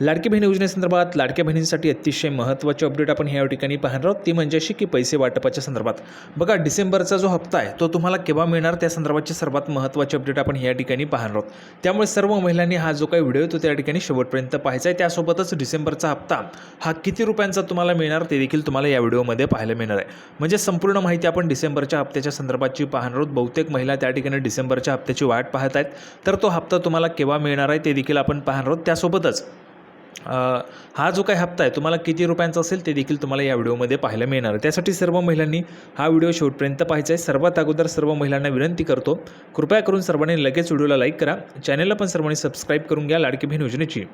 लाडकी बहीण योजनेसंदर्भात लाडक्या बहिणींसाठी अतिशय महत्त्वाची अपडेट आपण ह्या ठिकाणी पाहणार आहोत. ती म्हणजे अशी की पैसे वाटपाच्या संदर्भात. बघा डिसेंबरचा जो हप्ता आहे तो तुम्हाला केव्हा मिळणार? त्या संदर्भाची सर्वात महत्त्वाची अपडेट आपण या ठिकाणी पाहणार आहोत. त्यामुळे सर्व महिलांनी हा जो काही व्हिडिओ तो त्या ठिकाणी शेवटपर्यंत पाहायचा आहे. त्यासोबतच डिसेंबरचा हप्ता हा किती रुपयांचा तुम्हाला मिळणार ते देखील तुम्हाला या व्हिडिओमध्ये पाहायला मिळणार आहे. म्हणजे संपूर्ण माहिती आपण डिसेंबरच्या हप्त्याच्या संदर्भाची पाहणार आहोत. बहुतेक महिला त्या ठिकाणी डिसेंबरच्या हप्त्याची वाट पाहत आहेत. तर तो हप्ता तुम्हाला केव्हा मिळणार आहे ते देखील आपण पाहणार आहोत. त्यासोबतच हा जो काही हप्ता आहे तुम्हाला किती रुपयांचा असेल ते देखील तुम्हाला या व्हिडिओमध्ये पाहायला मिळणार. त्यासाठी सर्व महिलांनी हा व्हिडिओ शेवटपर्यंत पाहायचा आहे. सर्वात अगोदर सर्व महिलांना विनंती करतो कृपया करून सर्वांनी लगेच व्हिडिओला लाईक करा. चॅनलला पण सर्वांनी सबस्क्राईब करून घ्या. लाडकी बहीण योजनेची.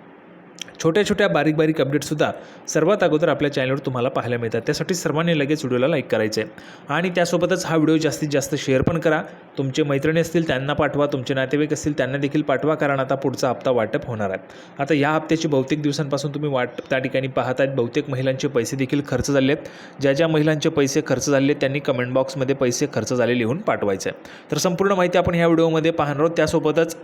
छोट्या छोट्या बारीक बारीक अपडेटसुद्धा सर्वात अगोदर आपल्या चॅनलवर तुम्हाला पाहायला मिळतात. त्यासाठी सर्वांनी लगेच व्हिडिओला लाईक करायचं. आहे आणि त्यासोबतच हा व्हिडिओ जास्तीत जास्त शेअर पण करा. तुमचे मैत्रिणी असतील त्यांना पाठवा. तुमचे नातेवाईक असतील त्यांना देखील पाठवा कारण आता पुढचा हप्ता वाटप होणार आहे. आता या हप्त्याची बहुतेक दिवसांपासून तुम्ही वाट त्या ठिकाणी पाहत आहेत बहुतेक महिलांचे पैसे देखील खर्च झाले आहेत. ज्या ज्या महिलांचे पैसे खर्च झाले आहेत त्यांनी कमेंट बॉक्समध्ये पैसे खर्च झाले लिहून पाठवायचे. आहे तर संपूर्ण माहिती आपण ह्या व्हिडिओमध्ये पाहणार आहोत. त्यासोबतच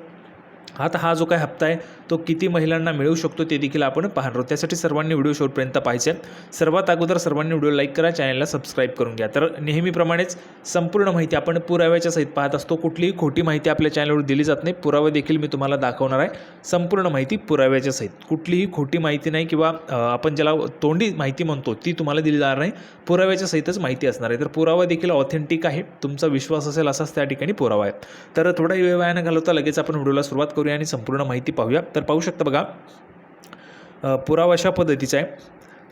आता हा जो काही हप्ता आहे तो किती महिलांना मिळू शकतो ते देखील आपण पाहणार आहोत. त्यासाठी सर्वांनी व्हिडिओ शेवटपर्यंत पाहायचे सर्वात अगोदर सर्वांनी व्हिडिओ लाईक करा चॅनलला सबस्क्राईब करून घ्या. तर नेहमीप्रमाणेच संपूर्ण माहिती आपण पुराव्याच्या सहित पाहत असतो. कुठलीही खोटी माहिती आपल्या चॅनलवर दिली जात नाही. पुरावे देखील मी तुम्हाला दाखवणार आहे. संपूर्ण माहिती पुराव्याच्या सहित. कुठलीही खोटी माहिती नाही किंवा आपण ज्याला तोंडी माहिती म्हणतो ती तुम्हाला दिली जाणार नाही. पुराव्याच्या सहितच माहिती असणार आहे. तर पुरावा देखील ऑथेंटिक आहे. तुमचा विश्वास असेल असाच त्या ठिकाणी पुरावा आहे. तर थोडा वेळ वयानं घालवता लगेच आपण व्हिडिओला सुरुवात करूया आणि संपूर्ण माहिती पाहूया. तर पाहू शकता बघा पुरावा अशा पद्धतीचा आहे.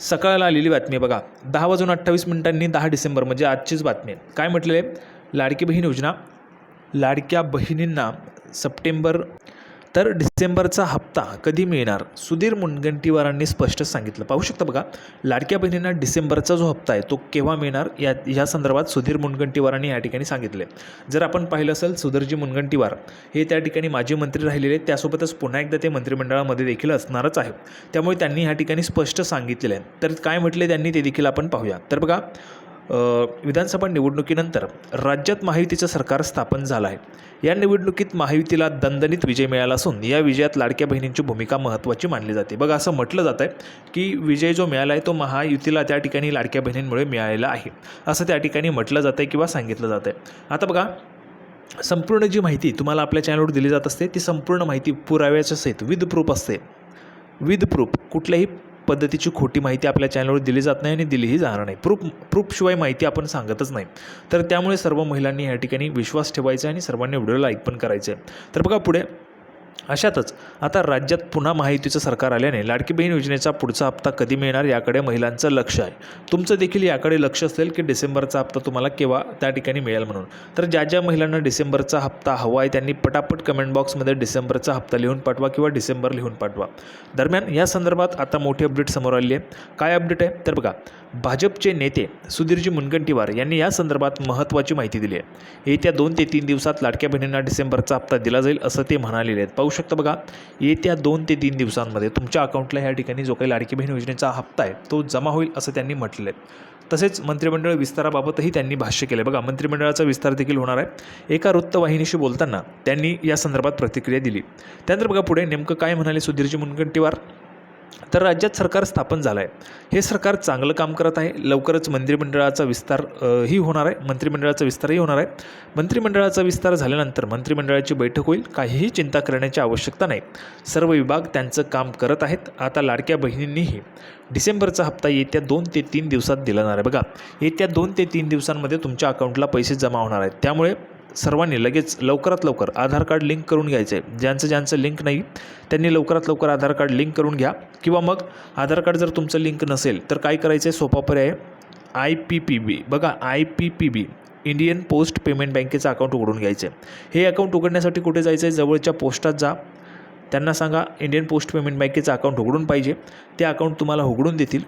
सकाळला आलेली बातमी बघा. दहा वाजून अठ्ठावीस मिनिटांनी दहा डिसेंबर म्हणजे आजचीच बातमी आहे. काय म्हटलेलं आहे? लाडकी बहीण योजना. लाडक्या बहिणींना सप्टेंबर तर डिसेंबरचा हप्ता कधी मिळणार? सुधीर मुनगंटीवारांनी स्पष्ट सांगितलं. पाहू शकता बघा लाडक्या बहिणींना डिसेंबरचा जो हप्ता आहे तो केव्हा मिळणार? या या संदर्भात सुधीर मुनगंटीवारांनी या ठिकाणी सांगितले जर आपण पाहिलं असेल सुधीरजी मुनगंटीवार हे त्या ठिकाणी माजी मंत्री राहिलेले आहेत. त्यासोबतच पुन्हा एकदा ते मंत्रिमंडळामध्ये देखील असणारच आहे त्यामुळे त्यांनी ह्या ठिकाणी स्पष्ट सांगितलेलं आहे. तर काय म्हटले त्यांनी ते देखील आपण पाहूया. तर बघा विधानसभा निवडणुकीनंतर राज्यात महायुतीचं सरकार स्थापन झालं आहे या निवडणुकीत महायुतीला दणदणीत विजय मिळाला असून या विजयात लाडक्या बहिणींची भूमिका महत्त्वाची मानली जाते. बघा असं म्हटलं जातं आहे की विजय जो मिळाला आहे तो महायुतीला त्या ठिकाणी लाडक्या बहिणींमुळे मिळालेला आहे. असं त्या ठिकाणी म्हटलं जातं आहे किंवा सांगितलं जातं आहे आता बघा संपूर्ण जी माहिती तुम्हाला आपल्या चॅनलवर दिली जात असते ती संपूर्ण माहिती पुराव्याच्या सहित विद प्रूफ असते. विद प्रूफ कुठल्याही पद्धतीची खोटी माहिती आपल्या चॅनलवर दिली जात नाही आणि दिलीही जाणार नाही. प्रूफ प्रूफशिवाय माहिती आपण सांगतच नाही. तर त्यामुळे सर्व महिलांनी या ठिकाणी विश्वास ठेवायचा आहे आणि सर्वांनी व्हिडिओ लाईक पण करायचे आहे तर बघा पुढे. अशातच आता राज्यात पुन्हा महायुतीचं सरकार आल्याने लाडकी बहीण योजनेचा पुढचा हप्ता कधी मिळणार याकडे महिलांचं लक्ष आहे. तुमचं देखील याकडे लक्ष असेल की डिसेंबरचा हप्ता तुम्हाला केव्हा त्या ठिकाणी मिळेल म्हणून. तर ज्या ज्या महिलांना डिसेंबरचा हप्ता हवा आहे त्यांनी पटापट कमेंट बॉक्समध्ये डिसेंबरचा हप्ता लिहून पाठवा किंवा डिसेंबर लिहून पाठवा. दरम्यान या संदर्भात आता मोठी अपडेट समोर आली आहे. काय अपडेट आहे? तर बघा भाजपचे नेते सुधीरजी मुनगंटीवार यांनी या संदर्भात महत्त्वाची माहिती दिली आहे. येत्या दोन ते तीन दिवसात लाडक्या बहिणींना डिसेंबरचा हप्ता दिला जाईल असं ते म्हणालेले आहेत. पाहू शकता बघा येत्या दोन ते तीन दिवसांमध्ये तुमच्या अकाउंटला ह्या ठिकाणी जो काही लाडकी बहीण योजनेचा हप्ता आहे तो जमा होईल असं त्यांनी म्हटलेलं आहे. तसेच मंत्रिमंडळ विस्ताराबाबतही त्यांनी भाष्य केलं बघा मंत्रिमंडळाचा विस्तार देखील होणार आहे. एका वृत्तवाहिनीशी बोलताना त्यांनी या संदर्भात प्रतिक्रिया दिली. त्यानंतर बघा पुढे नेमकं काय म्हणाले सुधीरजी मुनगंटीवार? तर राज्यात सरकार स्थापन झालं आहे हे सरकार चांगलं काम करत आहे. लवकरच मंत्रिमंडळाचा विस्तार ही होणार आहे. मंत्रिमंडळाचा विस्तारही होणार आहे. मंत्रिमंडळाचा विस्तार झाल्यानंतर मंत्रिमंडळाची बैठक होईल. काहीही चिंता करण्याची आवश्यकता नाही. सर्व विभाग त्यांचं काम करत आहेत. आता लाडक्या बहिणींनीही डिसेंबरचा हप्ता येत्या दोन ते तीन दिवसात दिला जाणार आहे. बघा येत्या दोन ते तीन दिवसांमध्ये तुमच्या अकाउंटला पैसे जमा होणार आहेत. त्यामुळे सर्वांनी लगेच लवकरात लवकर आधार कार्ड लिंक करून घ्यायचं. आहे ज्यांचं ज्यांचं लिंक नाही त्यांनी लवकरात लवकर आधार कार्ड लिंक करून घ्या. किंवा मग आधार कार्ड जर तुमचं लिंक नसेल तर काय करायचं आहे सोपा पर्याय आय पी पी बी. बघा I P P B Indian post payment बँकेचं अकाउंट उघडून घ्यायचं. आहे हे अकाउंट उघडण्यासाठी कुठे जायचं आहे जवळच्या पोस्टात जा. त्यांना सांगा इंडियन पोस्ट पेमेंट बँकेचं अकाउंट उघडून पाहिजे. ते अकाउंट तुम्हाला उघडून देतील.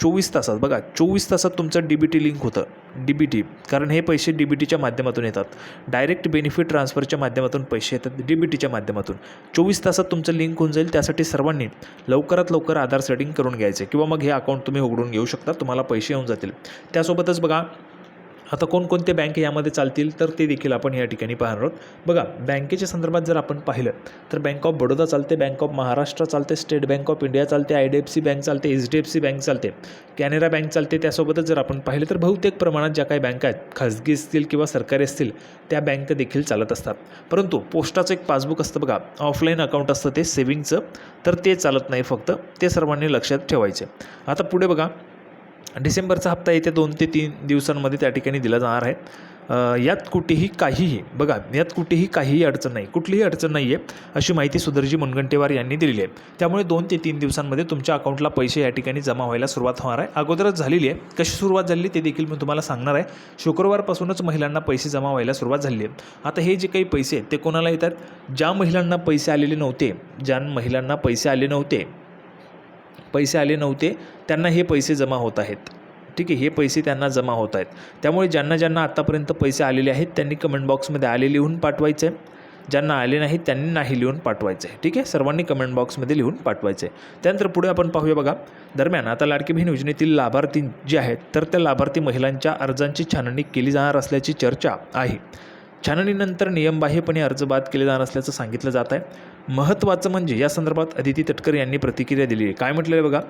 चोवीस तासात. बघा चोवीस तासात तुमचं डी बी टी लिंक होतं. डी बी टी कारण हे पैसे डी बी टीच्या माध्यमातून येतात. डायरेक्ट बेनिफिट ट्रान्सफरच्या माध्यमातून पैसे येतात डी बी टीच्या माध्यमातून. चोवीस तासात तुमचं लिंक होऊन जाईल. त्यासाठी सर्वांनी लवकरात लवकर आधार सेटिंग करून घ्यायचे. किंवा मग हे अकाउंट तुम्ही उघडून घेऊ शकता. तुम्हाला पैसे येऊन जातील. त्यासोबतच बघा आता कोणकोणते बँक यामध्ये चालतील तर ते देखील आपण या ठिकाणी पाहणार आहोत. बघा बँकेच्या संदर्भात जर आपण पाहिलं तर बँक ऑफ बडोदा चालते बँक ऑफ महाराष्ट्र चालते स्टेट बँक ऑफ इंडिया चालते I D F C bank चालते H D F C bank चालते कॅनरा बँक चालते त्यासोबतच जर आपण पाहिलं तर बहुतेक प्रमाणात ज्या काही बँका आहेत खाजगी असतील किंवा सरकारी असतील त्या बँक देखील चालत असतात. परंतु पोस्टाचं एक पासबुक असतं बघा ऑफलाईन अकाउंट असतं ते सेविंगचं तर ते चालत नाही फक्त ते सर्वांनी लक्षात ठेवायचे. आता पुढे बघा डिसेंबरचा हप्ता येत्या दोन ते तीन दिवसांमध्ये त्या ठिकाणी दिला जाणार आहे. यात कुठेही काहीही बघा यात कुठेही काहीही अडचण नाही. कुठलीही अडचण नाही आहे अशी माहिती सुधरजी मुनगंटेवार यांनी दिलेली आहे. त्यामुळे दोन ते तीन दिवसांमध्ये तुमच्या अकाउंटला पैसे या ठिकाणी जमा व्हायला सुरुवात होणार आहे. अगोदरच झालेली आहे. कशी सुरुवात झाली ते देखील मी तुम्हाला सांगणार आहे. शुक्रवारपासूनच महिलांना पैसे जमा व्हायला सुरुवात झाली आहे. आता हे जे काही पैसे आहेत ते कोणाला येतात? ज्या महिलांना पैसे आलेले नव्हते ज्या महिलांना पैसे आले नव्हते पैसे आले नव्हते त्यांना हे पैसे जमा होत आहेत. ठीक आहे हे पैसे त्यांना जमा होत आहेत. त्यामुळे ज्यांना ज्यांना आत्तापर्यंत पैसे आलेले आहेत त्यांनी कमेंट बॉक्समध्ये आले लिहून पाठवायचे. आहे ज्यांना आले नाही त्यांनी नाही लिहून पाठवायचं. आहे ठीक आहे सर्वांनी कमेंट बॉक्समध्ये लिहून पाठवायचे. आहे त्यानंतर पुढे आपण पाहूया बघा. दरम्यान आता लाडकी बहीण योजनेतील लाभार्थी जे आहेत तर त्या लाभार्थी महिलांच्या अर्जांची छाननी केली जाणार असल्याची चर्चा आहे. छाननीनंतर नियमबाह्यपणे अर्ज बाद केले जाणार असल्याचं सांगितलं जात आहे. महत्त्वाचं म्हणजे या संदर्भात अदिती तटकर यांनी प्रतिक्रिया दिली आहे. काय म्हटलं आहे बघा?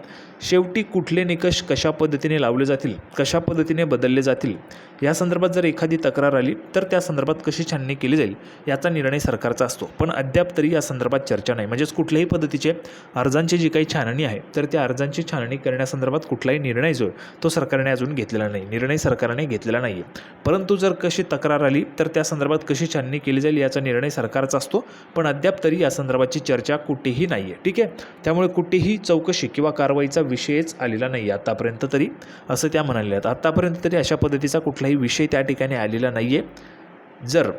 शेवटी कुठले निकष कशा पद्धतीने लावले जातील कशा पद्धतीने बदलले जातील? या संदर्भात जर एखादी तक्रार आली तर त्या संदर्भात कशी छाननी केली जाईल याचा निर्णय सरकारचा असतो. पण अद्याप तरी या संदर्भात चर्चा नाही. म्हणजेच कुठल्याही पद्धतीचे अर्जांची जी काही छाननी आहे तर त्या अर्जांची छाननी करण्यासंदर्भात कुठलाही निर्णय जो आहे तो सरकारने अजून घेतलेला नाही. निर्णय सरकारने घेतलेला नाही आहे परंतु जर कशी तक्रार आली तर त्या संदर्भात कशी छाननी केली जाईल याचा निर्णय सरकारचा असतो. पण अद्याप तरी या संदर्भाची चर्चा कुठेही नाही आहे ठीक आहे? त्यामुळे कुठेही चौकशी किंवा कारवाईचा विषयच आलेला नाही आहे आत्तापर्यंत तरी. असं त्या म्हणाल्या आहेत. आत्तापर्यंत तरी अशा पद्धतीचा कुठलाही विषय त्या ठिकाणी आलेला नाही आहे जर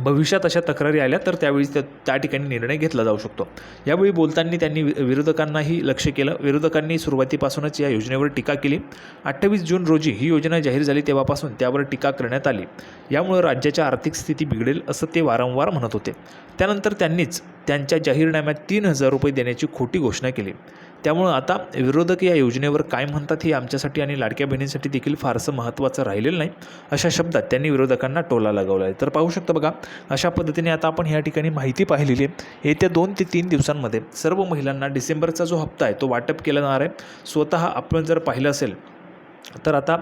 भविष्यात अशा तक्रारी आल्या तर त्यावेळी त्या त्या ठिकाणी निर्णय घेतला जाऊ शकतो. यावेळी बोलताना त्यांनी वि- विरोधकांनाही लक्ष केलं. विरोधकांनी सुरुवातीपासूनच या योजनेवर टीका केली. अठ्ठावीस जून रोजी ही योजना जाहीर झाली तेव्हापासून त्यावर टीका करण्यात आली. यामुळे राज्याच्या आर्थिक स्थिती बिघडेल असं ते वारंवार म्हणत होते. त्यानंतर त्यांनीच त्यांच्या जाहीरनाम्यात तीन हजार रुपये देण्याची खोटी घोषणा केली. त्यामुळं आता विरोधक या योजनेवर काय म्हणतात हे आमच्यासाठी आणि लाडक्या बहिणींसाठी देखील फारसं महत्त्वाचं राहिलेलं नाही अशा शब्दात त्यांनी विरोधकांना टोला लगावला आहे. तर पाहू शकतो बघा अशा पद्धतीने आता आपण या ठिकाणी माहिती पाहिलेली आहे. येत्या दोन ते तीन दिवसांमध्ये सर्व महिलांना डिसेंबरचा जो हप्ता आहे तो वाटप केला जाणार आहे. स्वतः आपण जर पाहिलं असेल तर आता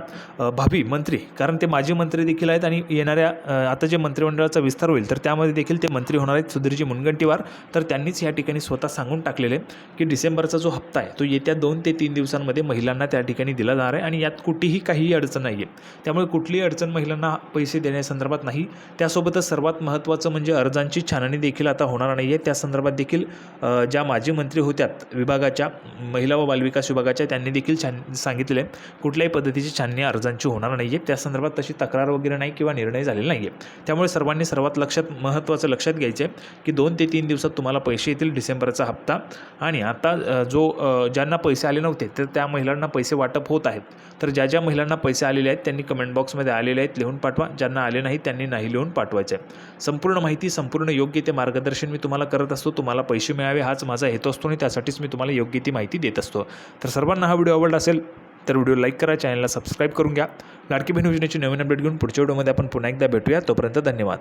भावी मंत्री कारण ते माजी मंत्री देखील आहेत आणि येणाऱ्या आता जे मंत्रिमंडळाचा विस्तार होईल तर त्यामध्ये देखील ते मंत्री होणार आहेत सुधीरजी मुनगंटीवार. तर त्यांनीच या ठिकाणी स्वतः सांगून टाकलेले की डिसेंबरचा जो हप्ता आहे तो येत्या दोन ते तीन दिवसांमध्ये महिलांना त्या ठिकाणी दिला जाणार आहे आणि यात कुठेही काहीही अडचण नाही आहे त्यामुळे कुठलीही अडचण महिलांना पैसे देण्यासंदर्भात नाही. त्यासोबतच सर्वात महत्त्वाचं म्हणजे अर्जांची छाननी देखील आता होणार नाही आहे त्या संदर्भात देखील ज्या माजी मंत्री होत्या विभागाच्या महिला व बालविकास विभागाच्या त्यांनी देखील छान सांगितले कुठल्याही पद्धतीची छाननी अर्जांची होणार नाही आहे त्या संदर्भात तशी तक्रार वगैरे नाही किंवा निर्णय झालेला नाही आहे त्यामुळे सर्वांनी सर्वात लक्षात महत्त्वाचं लक्षात घ्यायचं आहे की दोन ते तीन दिवसात तुम्हाला पैसे येतील डिसेंबरचा हप्ता. आणि आता जो ज्यांना पैसे आले नव्हते तर त्या महिलांना पैसे वाटप होत आहेत. तर ज्या ज्या महिलांना पैसे आलेले आहेत त्यांनी कमेंट बॉक्समध्ये आलेले आहेत लिहून पाठवा. ज्यांना आले नाही त्यांनी नाही लिहून पाठवायचे. आहे संपूर्ण माहिती संपूर्ण योग्य ते मार्गदर्शन मी तुम्हाला करत असतो. तुम्हाला पैसे मिळावे हाच माझा हेतू असतो आणि त्यासाठीच मी तुम्हाला योग्य ती माहिती देत असतो. तर सर्वांना हा व्हिडिओ आवडला असेल तर व्हिडिओ लाईक करा चॅनलला सबस्क्राईब करून घ्या. लाडकी बहीण योजनेची नवीन अपडेट घेऊन पुढच्या व्हिडिओमध्ये आपण पुन्हा एकदा भेटूया. तोपर्यंत धन्यवाद.